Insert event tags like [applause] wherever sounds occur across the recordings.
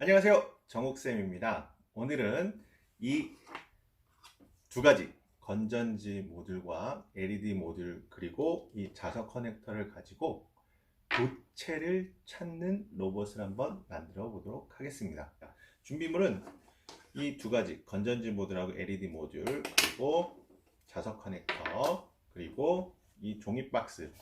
안녕하세요. 정욱쌤입니다. 오늘은 이 두 가지 건전지 모듈과 LED 모듈 그리고 이 자석 커넥터를 가지고 도체를 찾는 로봇을 한번 만들어 보도록 하겠습니다. 준비물은 이 두 가지 건전지 모듈하고 LED 모듈 그리고 자석 커넥터 그리고 이 종이 박스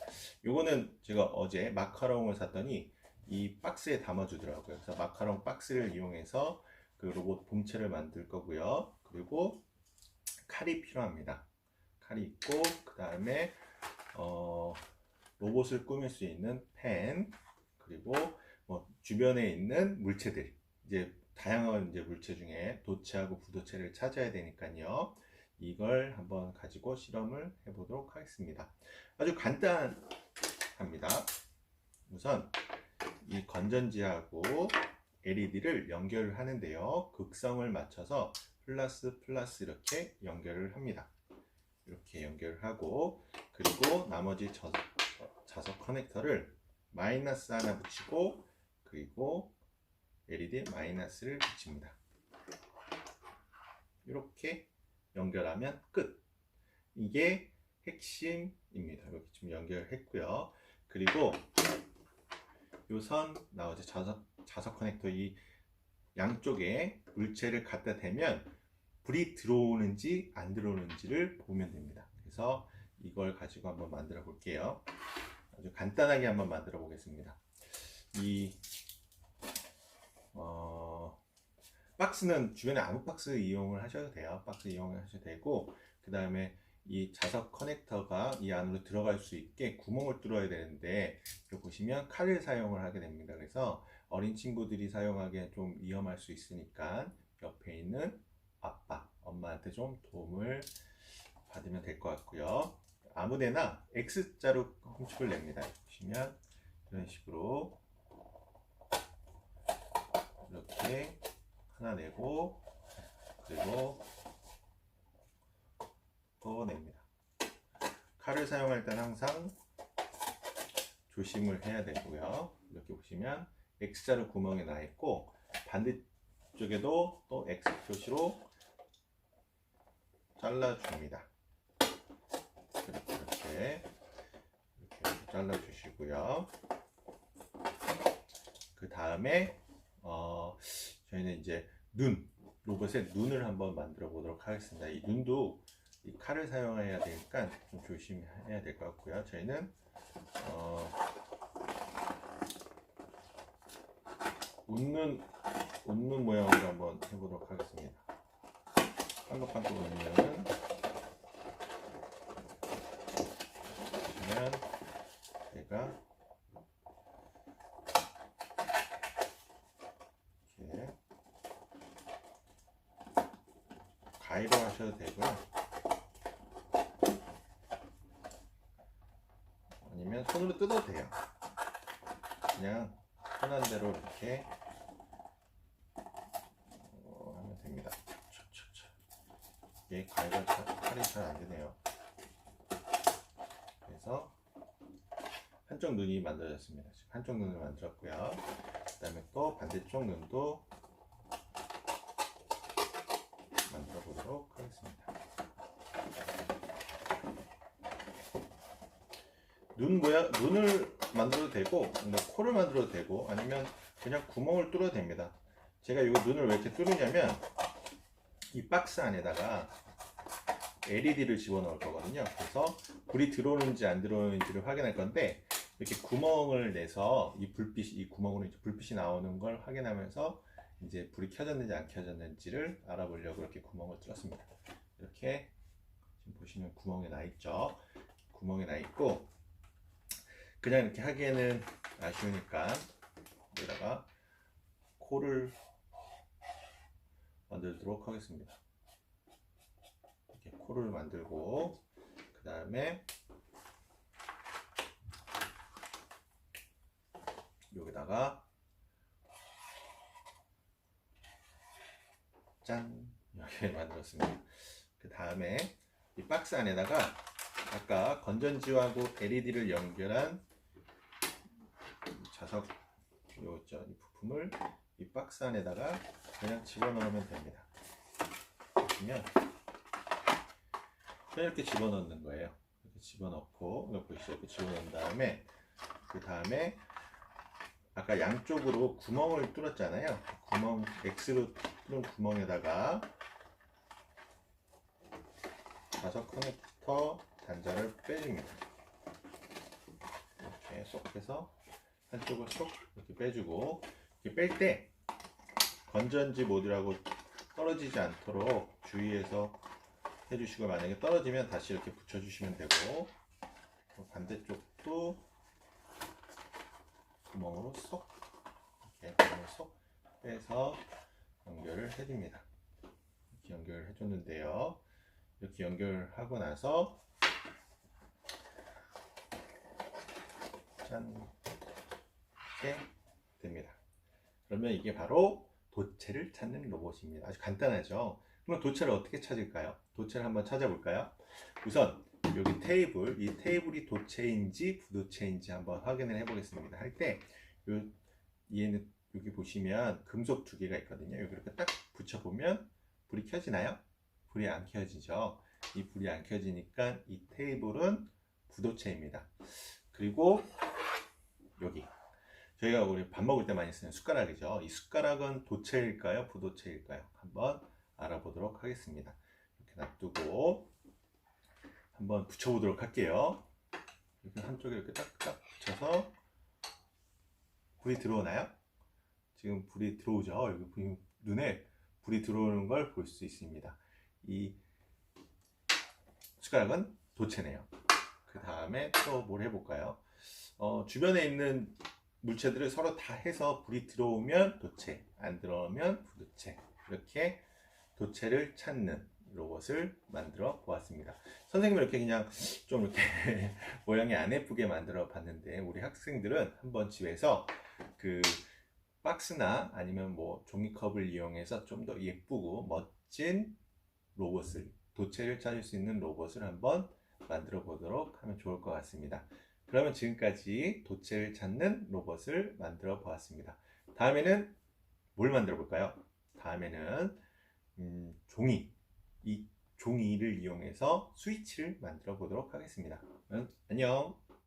요거는 제가 어제 마카롱을 샀더니 이 박스에 담아 주더라고요. 그래서 마카롱 박스를 이용해서 그 로봇 본체를 만들 거고요. 그리고 칼이 필요합니다. 칼이 있고 그 다음에 어, 로봇을 꾸밀 수 있는 펜 그리고 뭐 주변에 있는 물체들 이제 다양한 이제 물체 중에 도체하고 부도체를 찾아야 되니까요. 이걸 한번 가지고 실험을 해보도록 하겠습니다. 아주 간단합니다. 우선 이 건전지하고 LED를 연결을 하는데요. 극성을 맞춰서 플러스 플러스 이렇게 연결을 합니다. 이렇게 연결을 하고 그리고 나머지 저, 자석 커넥터를 마이너스 하나 붙이고 그리고 LED 마이너스를 붙입니다. 이렇게 연결하면 끝. 이게 핵심입니다. 이렇게 지금 연결했고요. 그리고 요 선 나오죠 자석 자석 커넥터 이 양쪽에 물체를 갖다 대면 불이 들어오는지 안 들어오는지를 보면 됩니다. 그래서 이걸 가지고 한번 만들어 볼게요. 아주 간단하게 한번 만들어 보겠습니다. 이 어, 박스는 주변에 아무 박스 이용을 하셔도 돼요. 박스 이용을 하셔도 되고 그 다음에 이 자석 커넥터가 이 안으로 들어갈 수 있게 구멍을 뚫어야 되는데 여기 보시면 칼을 사용을 하게 됩니다. 그래서 어린 친구들이 사용하기에 좀 위험할 수 있으니까 옆에 있는 아빠, 엄마한테 좀 도움을 받으면 될 것 같고요. 아무데나 X자로 홈축을 냅니다. 보시면 이런 식으로 이렇게 하나 내고 그리고 또 냅니다. 칼을 사용할 때는 항상 조심을 해야 되고요. 이렇게 보시면 X자로 구멍이 나 있고 반대쪽에도 또 X 표시로 잘라줍니다. 이렇게 이렇게, 잘라주시고요. 그 다음에 어, 저희는 이제 눈 로봇의 눈을 한번 만들어 보도록 하겠습니다. 이 눈도 이 칼을 사용해야 되니까 좀 조심해야 될 것 같고요. 저희는 어, 웃는 웃는 모양으로 한번 해보도록 하겠습니다. 웃는 보시면 제가 이렇게 가위로 하셔도 되고요. 아니면 손으로 뜯어도 돼요. 그냥 편한 대로 이렇게 어, 하면 됩니다. 이게 가위가 잘- 칼이 잘 안 되네요. 그래서 한쪽 눈이 만들어졌습니다. 한쪽 눈을 만들었고요. 그 다음에 또 반대쪽 눈도 만들어 보도록 하겠습니다. 눈 모양, 눈을 만들어도 되고, 뭐 코를 만들어도 되고, 아니면 그냥 구멍을 뚫어도 됩니다. 제가 이 눈을 왜 이렇게 뚫으냐면, 이 박스 안에다가 LED를 집어넣을 거거든요. 그래서 불이 들어오는지 안 들어오는지를 확인할 건데, 이렇게 구멍을 내서 이 불빛, 이 구멍으로 이제 불빛이 나오는 걸 확인하면서 이제 불이 켜졌는지 안 켜졌는지를 알아보려고 이렇게 구멍을 뚫었습니다. 이렇게 지금 보시면 구멍이 나 있죠. 구멍이 나 있고 그냥 이렇게 하기에는 아쉬우니까 여기다가 코를 만들도록 하겠습니다. 이렇게 코를 만들고 그 다음에 여기다가 짠 이렇게 [laughs] 만들었습니다. 그 다음에 이 박스 안에다가 아까 건전지하고 LED를 연결한 자석 요죠 이 부품을 이 박스 안에다가 그냥 집어넣으면 됩니다. 보시면 이렇게 집어넣는 거예요. 이렇게 집어넣고 이거 보시죠. 이렇게 집어넣은 다음에 그 다음에 아까 양쪽으로 구멍을 뚫었잖아요. 구멍 X로 뚫은 구멍에다가 자석 커넥터 단자를 빼줍니다. 이렇게 쏙 해서 한쪽을 쏙 이렇게 빼주고 이렇게 뺄 때 건전지 모듈하고 떨어지지 않도록 주의해서 해주시고 만약에 떨어지면 다시 이렇게 붙여주시면 되고 반대쪽도 구멍으로 쏙 이렇게 구멍을 쏙 빼서 연결을 해줍니다. 이렇게 연결을 해줬는데요. 이렇게 연결하고 나서 짠 이렇게 됩니다. 그러면 이게 바로 도체를 찾는 로봇입니다. 아주 간단하죠. 그럼 도체를 어떻게 찾을까요? 도체를 한번 찾아볼까요? 우선 여기 테이블, 이 테이블이 도체인지 부도체인지 한번 확인을 해보겠습니다. 할 때 얘는 여기 보시면 금속 두 개가 있거든요. 이렇게 딱 붙여보면 불이 켜지나요? 불이 안 켜지죠. 이 불이 안 켜지니까 이 테이블은 부도체입니다. 그리고 여기 저희가 우리 밥 먹을 때 많이 쓰는 숟가락이죠. 이 숟가락은 도체일까요? 부도체일까요? 한번 알아보도록 하겠습니다. 이렇게 놔두고 한번 붙여보도록 할게요. 이렇게 한쪽에 이렇게 딱딱 붙여서 불이 들어오나요? 지금 불이 들어오죠. 여기 눈에 불이 들어오는 걸 볼 수 있습니다. 이 숟가락은 도체네요. 그 다음에 또 뭘 해볼까요? 어, 주변에 있는 물체들을 서로 다 해서 불이 들어오면 도체, 안 들어오면 부도체. 이렇게 도체를 찾는 로봇을 만들어 보았습니다. 선생님은 이렇게 그냥 좀 이렇게 [laughs] 모양이 안 예쁘게 만들어 봤는데 우리 학생들은 한번 집에서 그 박스나 아니면 뭐 종이컵을 이용해서 좀 더 예쁘고 멋진 로봇을 도체를 찾을 수 있는 로봇을 한번 만들어 보도록 하면 좋을 것 같습니다. 그러면 지금까지 도체를 찾는 로봇을 만들어 보았습니다. 다음에는 뭘 만들어 볼까요? 다음에는 음, 종이 이 종이를 이용해서 스위치를 만들어 보도록 하겠습니다. 그러면 안녕.